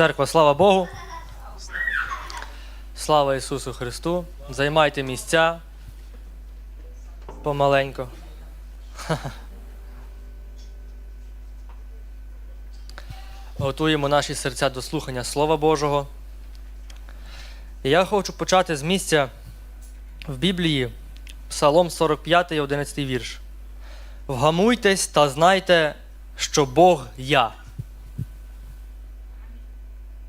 Церква, слава Богу. Слава Ісусу Христу. Займайте місця помаленько. Готуємо наші серця до слухання Слова Божого. І я хочу почати з місця в Біблії, Псалом 45, 11 вірш. Вгамуйтесь та знайте, що Бог я.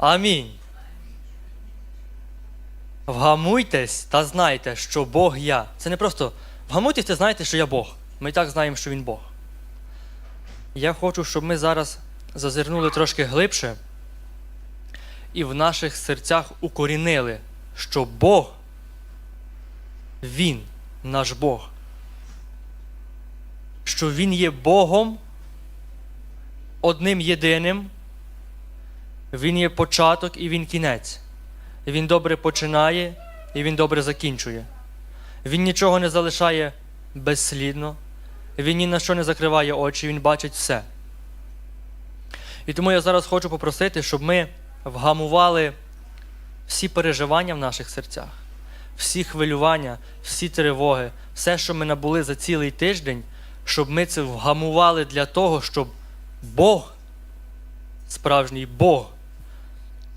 Амінь. Вгамуйтесь та знайте, що Бог я. Це не просто вгамуйтесь та знайте, що я Бог. Ми і так знаємо, що Він Бог. Я хочу, щоб ми зараз зазирнули трошки глибше і в наших серцях укорінили, що Бог, Він наш Бог. Що Він є Богом одним єдиним. Він є початок і він кінець. Він добре починає і він добре закінчує. Він нічого не залишає безслідно, він ні на що не закриває очі, він бачить все. І тому я зараз хочу попросити, щоб ми вгамували всі переживання в наших серцях, всі хвилювання, всі тривоги, все, що ми набули за цілий тиждень, щоб ми це вгамували для того, щоб Бог, справжній Бог,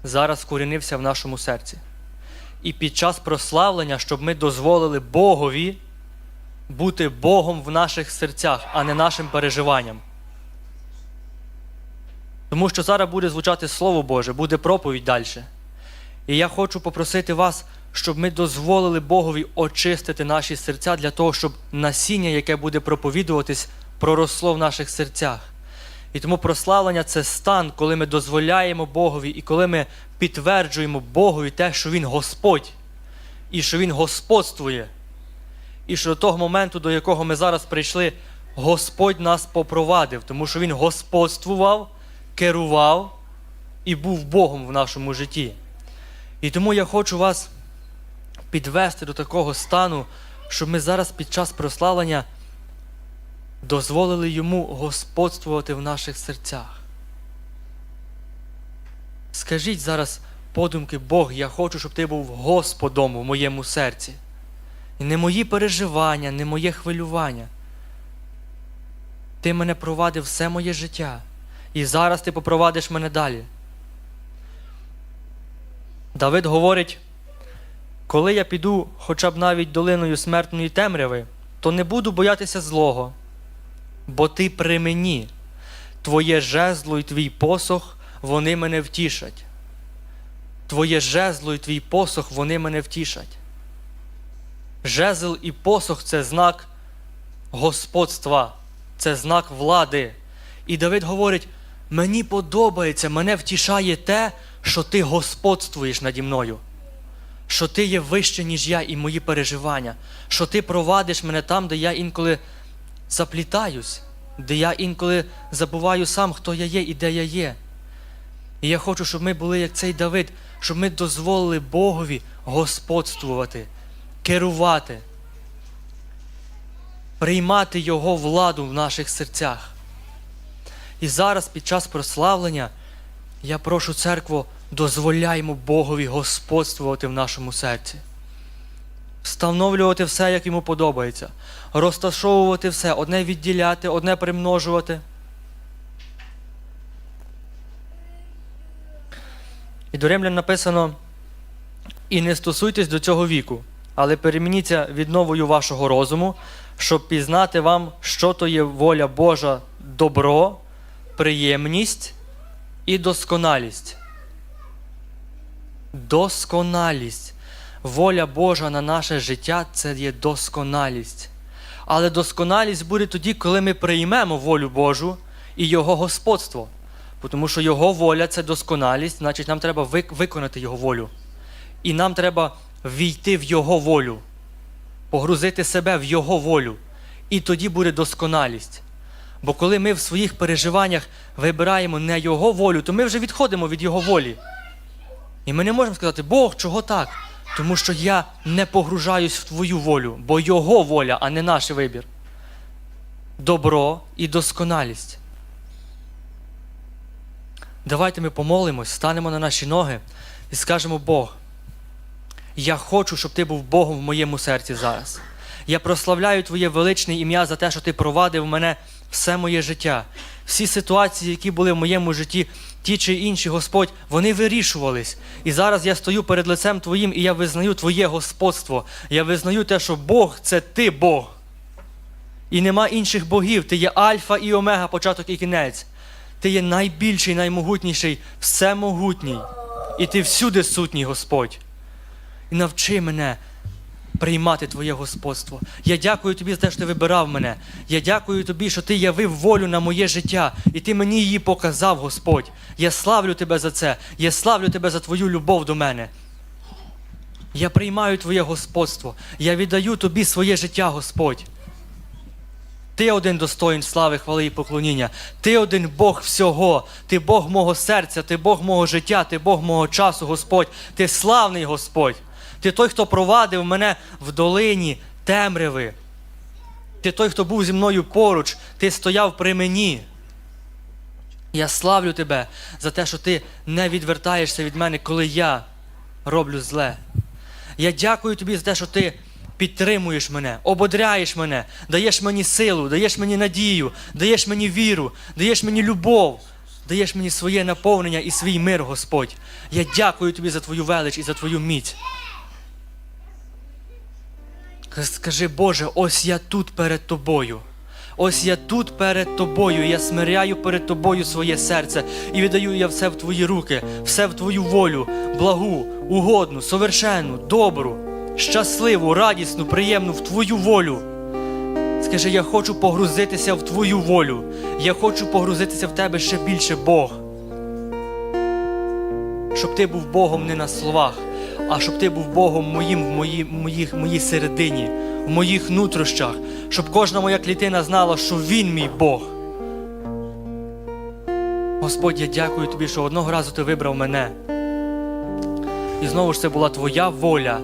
зараз вкорінився в нашому серці. І під час прославлення, щоб ми дозволили Богові бути Богом в наших серцях, а не нашим переживанням. Тому що зараз буде звучати Слово Боже, буде проповідь далі. І я хочу попросити вас, щоб ми дозволили Богові очистити наші серця для того, щоб насіння, яке буде проповідуватись, проросло в наших серцях. І тому прославлення це стан, коли ми дозволяємо Богові і коли ми підтверджуємо Богові те, що Він Господь, і що Він господствує. І що до того моменту, до якого ми зараз прийшли, Господь нас попровадив, тому що Він господствував, керував і був Богом в нашому житті. І тому я хочу вас підвести до такого стану, щоб ми зараз під час прославлення дозволили йому господствувати в наших серцях. Скажіть зараз подумки, Бог, я хочу, щоб ти був Господом в моєму серці. І не мої переживання, не моє хвилювання. Ти мене провадив все моє життя. І зараз ти попровадиш мене далі. Давид говорить, коли я піду хоча б навіть долиною смертної темряви, то не буду боятися злого, бо ти при мені, твоє жезло і твій посох, вони мене втішать. Твоє жезло і твій посох, вони мене втішать. Жезл і посох це знак господства, це знак влади. І Давид говорить: мені подобається, мене втішає те, що ти господствуєш наді мною, що ти є вище, ніж я і мої переживання, що ти провадиш мене там, де я інколи заплітаюсь, де я інколи забуваю сам, хто я є і де я є. І я хочу, щоб ми були як цей Давид, щоб ми дозволили Богові господствувати, керувати, приймати Його владу в наших серцях. І зараз, під час прославлення, я прошу церкву, дозволяємо Богові господствувати в нашому серці. Встановлювати все, як йому подобається, розташовувати все, одне відділяти, одне примножувати. І до римлян написано: і не стосуйтесь до цього віку, але перемініться відновою вашого розуму, щоб пізнати вам, що то є воля Божа, добро, приємність і досконалість. Досконалість. Воля Божа на наше життя це є досконалість. Але досконалість буде тоді, коли ми приймемо волю Божу і Його господство. Тому що Його воля це досконалість, значить нам треба виконати Його волю. І нам треба війти в Його волю, погрузити себе в Його волю. І тоді буде досконалість. Бо коли ми в своїх переживаннях вибираємо не Його волю, то ми вже відходимо від Його волі. І ми не можемо сказати, Бог, чого так? Тому що я не погружаюсь в твою волю, бо Його воля, а не наш вибір. Добро і досконалість. Давайте ми помолимось, станемо на наші ноги і скажемо Бог. Я хочу, щоб ти був Богом в моєму серці зараз. Я прославляю Твоє величне ім'я за те, що ти провадив мене все моє життя. Всі ситуації, які були в моєму житті, ті чи інші, Господь, вони вирішувались. І зараз я стою перед лицем Твоїм і я визнаю Твоє господство. Я визнаю те, що Бог це ти Бог. І нема інших богів. Ти є Альфа і Омега, початок і кінець. Ти є найбільший, наймогутніший, всемогутній. І ти всюди сутній, Господь. І навчи мене приймати Твоє господство. Я дякую тобі за те, що ти вибирав мене. Я дякую тобі, що ти явив волю на моє життя, і ти мені її показав, Господь. Я славлю тебе за це. Я славлю тебе за твою любов до мене. Я приймаю Твоє господство. Я віддаю тобі своє життя, Господь. Ти один достоїн слави, хвали і поклоніння. Ти один Бог всього. Ти Бог мого серця, ти Бог мого життя, ти Бог мого часу, Господь. Ти славний Господь. Ти той, хто провадив мене в долині темряви. Ти той, хто був зі мною поруч, ти стояв при мені. Я славлю тебе за те, що ти не відвертаєшся від мене, коли я роблю зле. Я дякую тобі за те, що ти підтримуєш мене, ободряєш мене, даєш мені силу, даєш мені надію, даєш мені віру, даєш мені любов, даєш мені своє наповнення і свій мир, Господь. Я дякую тобі за твою велич і за твою міць. Скажи, Боже, ось я тут перед тобою. Ось я тут перед тобою, я смиряю перед тобою своє серце і віддаю я все в твої руки, все в твою волю, благу, угодну, совершенну, добру, щасливу, радісну, приємну в твою волю. Скажи, я хочу погрузитися в твою волю. Я хочу погрузитися в тебе ще більше, Бог. Щоб ти був Богом не на словах, а щоб ти був Богом моїм в моїй, моїх, моїй середині, в моїх нутрощах, щоб кожна моя клітина знала, що Він мій Бог. Господь, я дякую тобі, що одного разу ти вибрав мене. І знову ж це була твоя воля.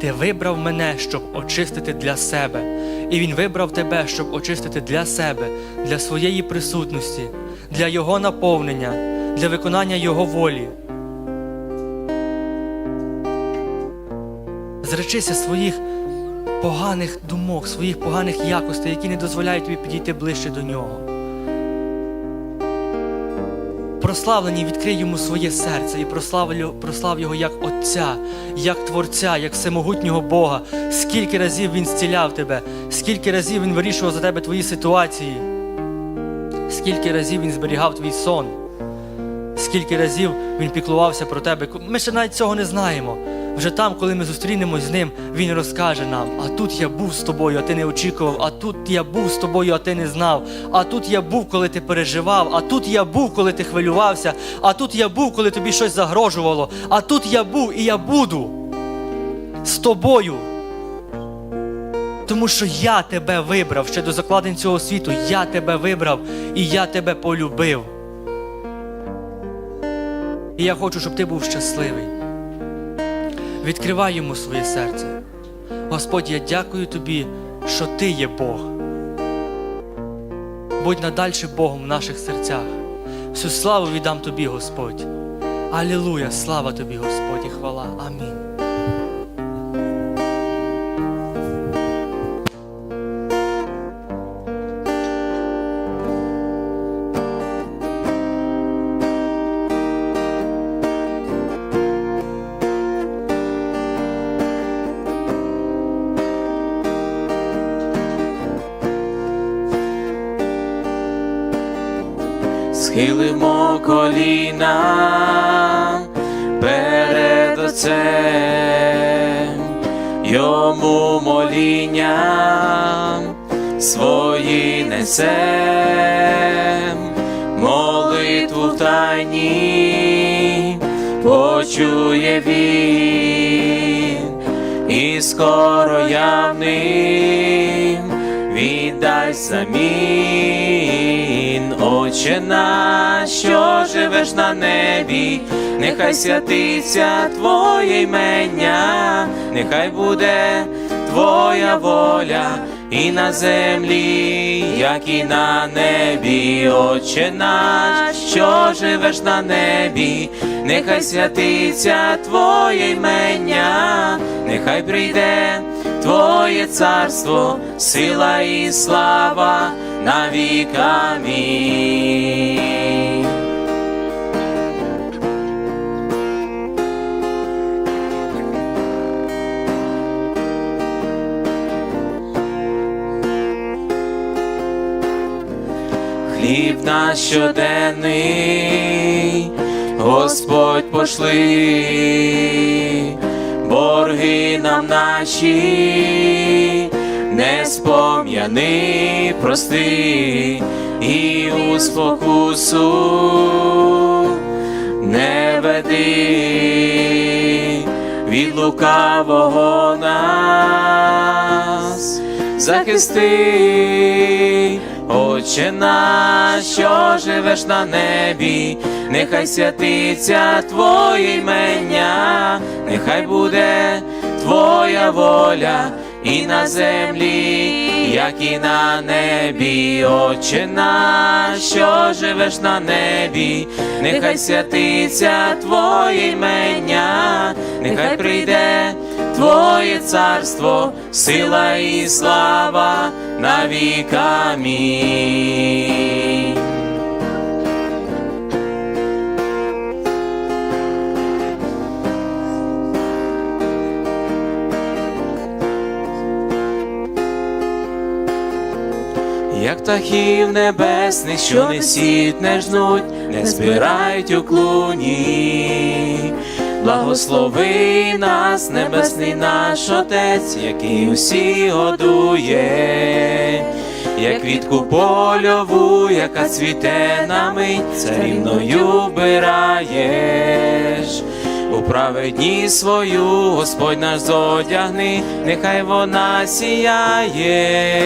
Ти вибрав мене, щоб очистити для себе. І Він вибрав тебе, щоб очистити для себе, для своєї присутності, для Його наповнення, для виконання Його волі. Зречися своїх поганих думок, своїх поганих якостей, які не дозволяють тобі підійти ближче до нього. Прославлені відкрий йому своє серце і прослав, його- прослав його як Отця, як Творця, як всемогутнього Бога. Скільки разів Він зціляв тебе, скільки разів Він вирішував за тебе твої ситуації, скільки разів Він зберігав твій сон, скільки разів Він піклувався про тебе. Ми ще навіть цього не знаємо. Вже там, коли ми зустрінемось з ним, він розкаже нам: а тут я був з тобою, а ти не очікував, а тут я був з тобою, а ти не знав. А тут я був, коли ти переживав, а тут я був, коли ти хвилювався, а тут я був, коли тобі щось загрожувало, а тут я був і я буду з тобою. Тому що я тебе вибрав ще до закладень цього світу. Я тебе вибрав і я тебе полюбив. І я хочу, щоб ти був щасливий. Відкривай йому своє серце. Господь, я дякую тобі, що ти є Бог. Будь надальше Богом в наших серцях. Всю славу віддам тобі, Господь. Алілуя, слава тобі, Господь, і хвала. Амінь. Моління свої несем, молитву в тайні почує він, і скоро явним віддасть замін, Отче наш, що живеш на небі, нехай святиться Твоє імення, нехай буде Твоя воля і на землі, як і на небі, Отче наш, що живеш на небі, нехай святиться Твоє імення, нехай прийде Твоє царство, сила і слава на віка. Наш щоденний, Господь пошли, борги нам наші, не спом'яни, прости, і у спокусу не веди. Від лукавого нас захисти, Отче наш, що живеш на небі, нехай святиться Твоє імення, нехай буде Твоя воля і на землі, як і на небі, Отче наш, що живеш на небі, нехай святиться Твоє імення, нехай прийде Твоє царство, сила і слава на віка мій. Як птахів небесних, що не сіють, не жнуть, не збирають у клуні. Благослови нас, небесний наш Отець, який усі годує, як квітку польову, яка цвіте на мить, царівною вбираєш. У праведні свою Господь наш зодягни, нехай вона сіяє.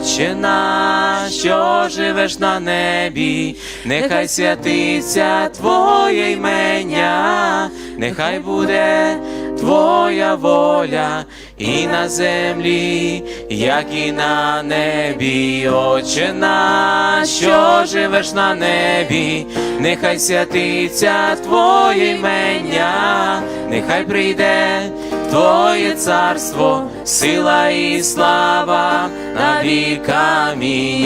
Отче наш, що живеш на небі, нехай святиться Твоє імення, нехай буде Твоя воля і на землі, як і на небі, Отче наш, що живеш на небі, нехай святиться Твоє імення, нехай прийде Твоє царство, сила і слава на віка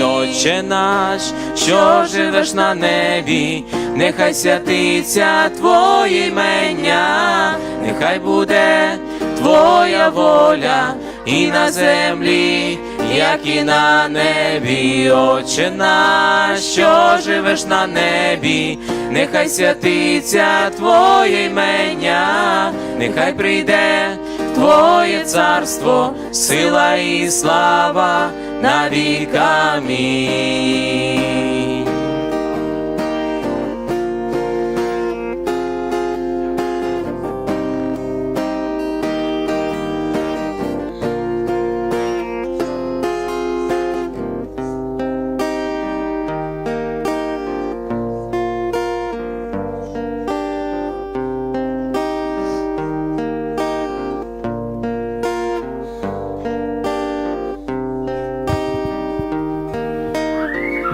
Отче наш, що живеш на небі, нехай святиться Твоє імення, нехай буде Твоя воля і на землі, як і на небі, Отче наш, що живеш на небі, нехай святиться Твоє імення, нехай прийде Твоє царство, сила і слава на віка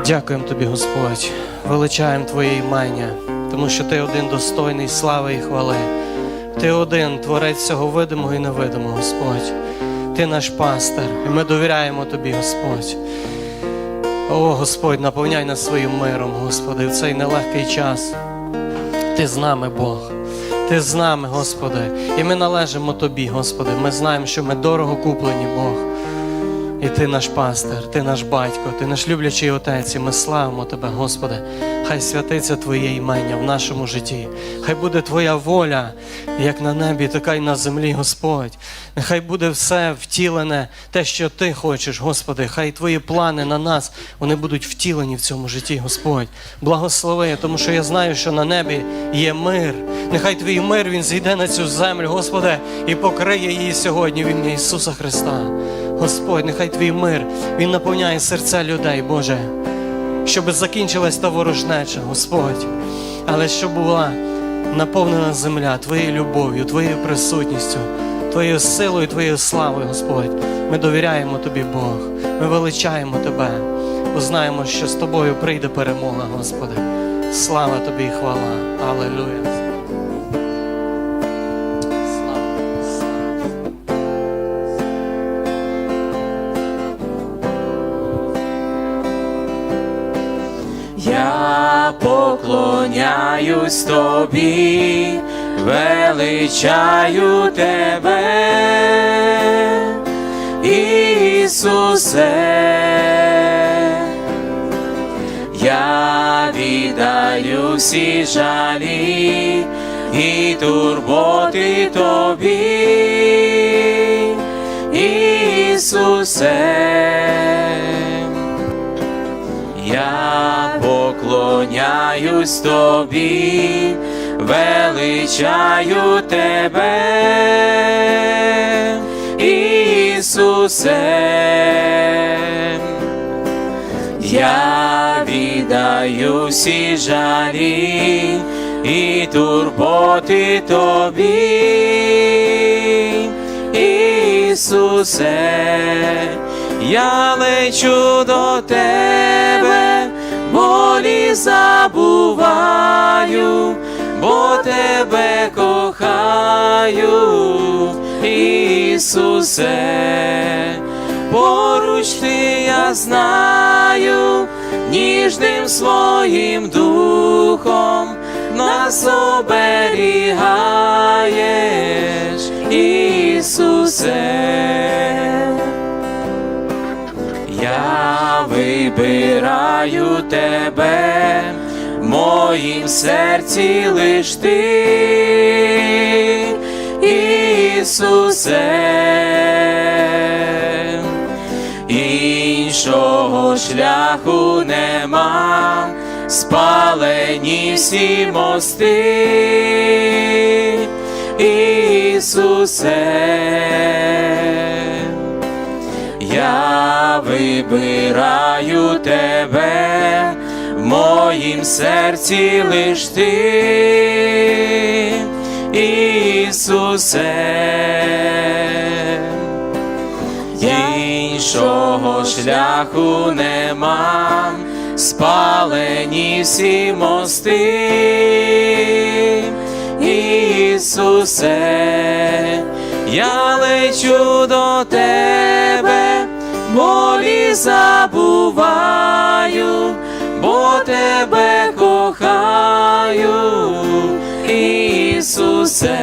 Дякуємо тобі, Господь, величаємо Твоє імення, тому що Ти один достойний слави і хвали. Ти один творець всього видимого і невидимого, Господь. Ти наш пастир, і ми довіряємо Тобі, Господь. О, Господь, наповняй нас своїм миром, Господи, в цей нелегкий час. Ти з нами, Бог. Ти з нами, Господи, і ми належимо Тобі, Господи. Ми знаємо, що ми дорого куплені, Бог. І ти наш пастир, ти наш батько, ти наш люблячий отець, і ми славимо тебе, Господи. Хай святиться Твоє імення в нашому житті. Хай буде Твоя воля, як на небі, така й на землі, Господь. Нехай буде все втілене, те, що Ти хочеш, Господи. Хай Твої плани на нас вони будуть втілені в цьому житті, Господь. Благослови, тому що я знаю, що на небі є мир. Нехай Твій мир він зійде на цю землю, Господи, і покриє її сьогодні в ім'я Ісуса Христа. Господь, нехай твій мир він наповняє серця людей, Боже, щоб закінчилась та ворожнеча, Господь, але щоб була наповнена земля Твоєю любов'ю, Твоєю присутністю, Твоєю силою, Твоєю славою, Господь. Ми довіряємо Тобі, Бог. Ми величаємо Тебе, бо знаємо, що з тобою прийде перемога, Господи. Слава Тобі і хвала. Алелуя. Поклоняюсь тобі, величаю тебе, Ісусе, я віддаю всі жалі і турботи тобі, Ісусе. Поклоняюсь тобі, величаю тебе, Ісусе. Я віддаю всі жалі і турботи тобі, Ісусе, я лечу до тебе, болі забуваю, бо тебе кохаю, Ісусе, поруч ти я знаю, ніжним своїм духом нас оберігаєш, Ісусе. Вибираю тебе, в моїм серці лиш ти, Ісусе, іншого шляху нема, спалені всі мости, Ісусе. Я вибираю тебе, в моїм серці лиш ти, Ісусе. Іншого шляху нема, спалені всі мости, Ісусе, я лечу до тебе, болі забуваю, бо тебе кохаю, Ісусе,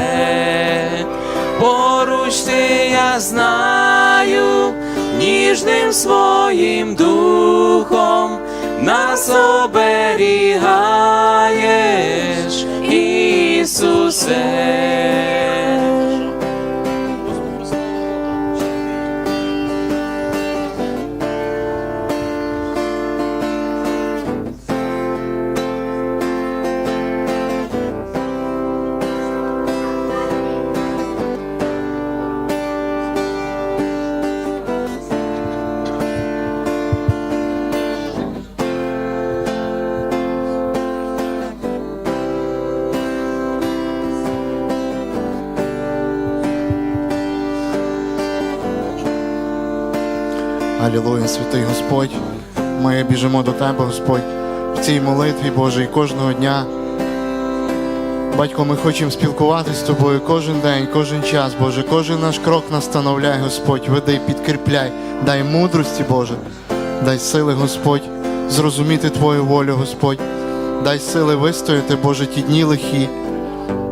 поруч ти я знаю, ніжним своїм духом нас оберігаєш, Ісусе. Господь, в цій молитві Боже, і кожного дня. Батько, ми хочемо спілкуватися з тобою кожен день, кожен час, Боже, кожен наш крок настановляй, Господь, веди, підкріпляй, дай мудрості, Боже, дай сили, Господь, зрозуміти Твою волю, Господь, дай сили вистояти, Боже, ті дні лихі.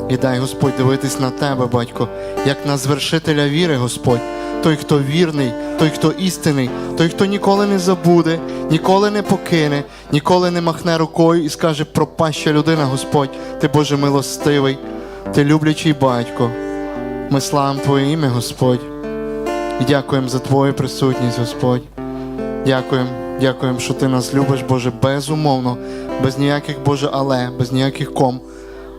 І дай, Господь, дивитись на Тебе, Батько, як на звершителя віри, Господь, той, хто вірний, той, хто істинний, той, хто ніколи не забуде, ніколи не покине, ніколи не махне рукою і скаже пропаща людина, Господь, ти Боже милостивий, ти люблячий батько. Ми славимо Твоє ім'я, Господь, і дякуємо за Твою присутність, Господь. Дякуємо, дякуємо, що ти нас любиш, Боже, безумовно, без ніяких Боже, але, без ніяких ком.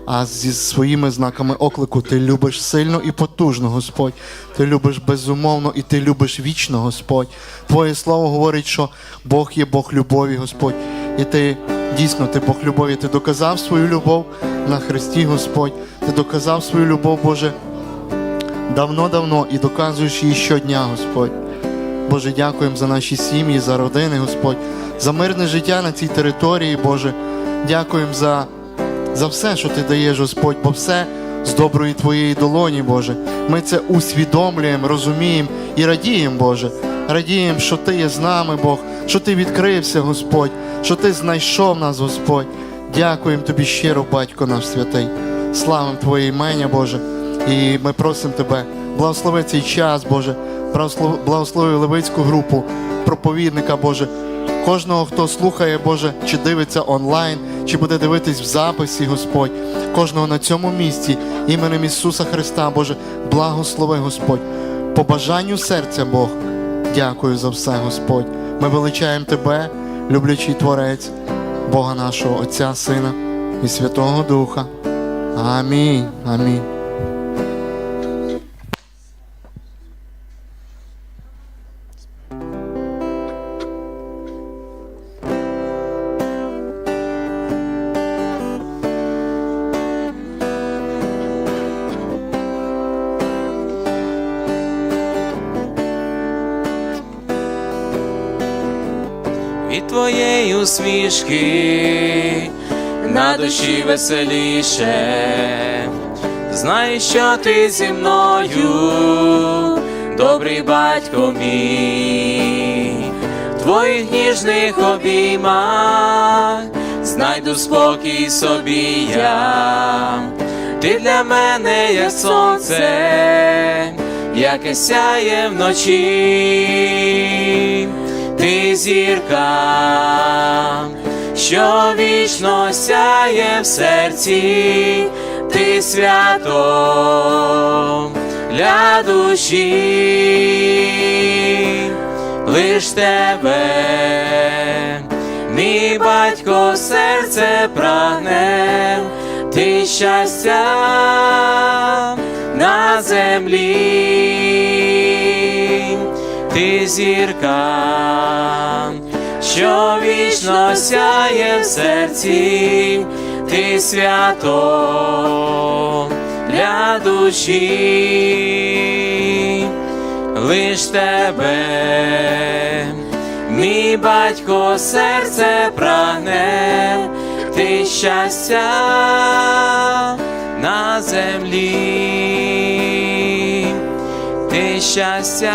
А зі своїми знаками оклику ти любиш сильно і потужно, Господь. Ти любиш безумовно і ти любиш вічно, Господь. Твоє слово говорить, що Бог є Бог любові, Господь. І ти дійсно ти Бог любові. Ти доказав свою любов на Христі, Господь. Ти доказав свою любов, Боже, давно-давно і доказуєш її щодня, Господь. Боже, дякуємо за наші сім'ї, за родини, Господь, за мирне життя на цій території, Боже. Дякуємо за, за все, що Ти даєш, Господь, бо все з доброї Твоєї долоні, Боже. Ми це усвідомлюємо, розуміємо і радіємо, Боже. Радіємо, що Ти є з нами, Бог, що Ти відкрився, Господь, що Ти знайшов нас, Господь. Дякуємо Тобі щиро, Батько наш святий. Славимо Твоє імення, Боже. І ми просимо Тебе, благослови цей час, Боже, благослови Левицьку групу, проповідника, Боже. Кожного, хто слухає, Боже, чи дивиться онлайн, чи буде дивитись в записі, Господь, кожного на цьому місці, іменем Ісуса Христа, Боже, благослови, Господь. По бажанню серця, Бог, дякую за все, Господь. Ми величаємо Тебе, люблячий Творець, Бога нашого Отця, Сина і Святого Духа. Амінь. Амінь. Твоєї усмішки на душі веселіше, знай, що ти зі мною, добрий батько мій, твоїх ніжних обіймах знайду спокій собі я, ти для мене як сонце, яке сяє вночі ти зірка, що вічно сяє в серці, ти свято для душі, лиш тебе, мій батько, серце прагне, ти щастя на землі ти зірка, що вічно сяє в серці, ти свято для душі, лиш тебе, мій батько, серце прагне, ти щастя на землі щастя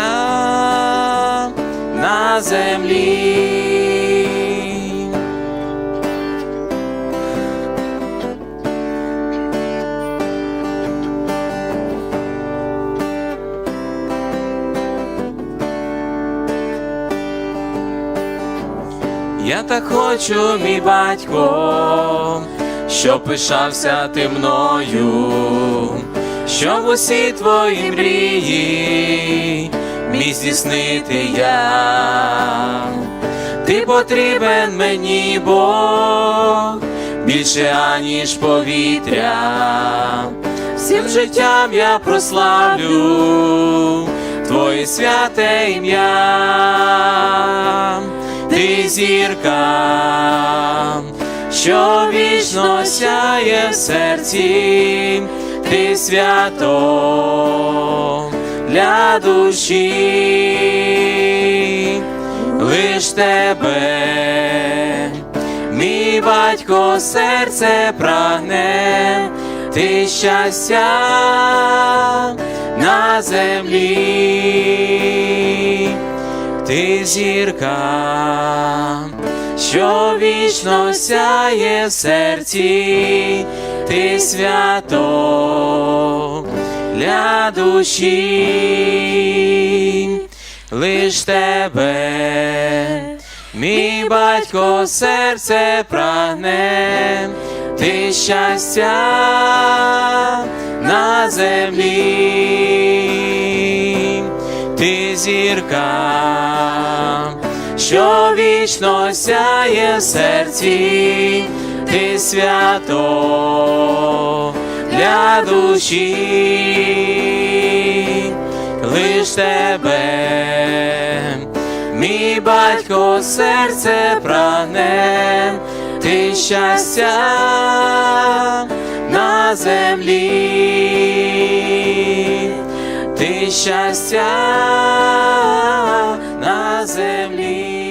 на землі. Я так хочу, мій батько, щоб пишався ти мною, щоб усі твої мрії міг здійснити я. Ти потрібен мені, Бог, більше аніж повітря. Всім життям я прославлю Твоє святе ім'я, ти зірка, що вічно сяє в серці, ти свято для душі, лиш тебе, мій батько, серце прагне, ти щастя на землі, ти зірка, що вічно сяє в серці, ти свято для душі, лиш тебе, мій батько, серце прагне, ти щастя на землі, ти зірка, що вічно сяє в серці, ти свято для душі, лиш тебе, мій батько, серце прагне, ти щастя на землі, і щастя на землі.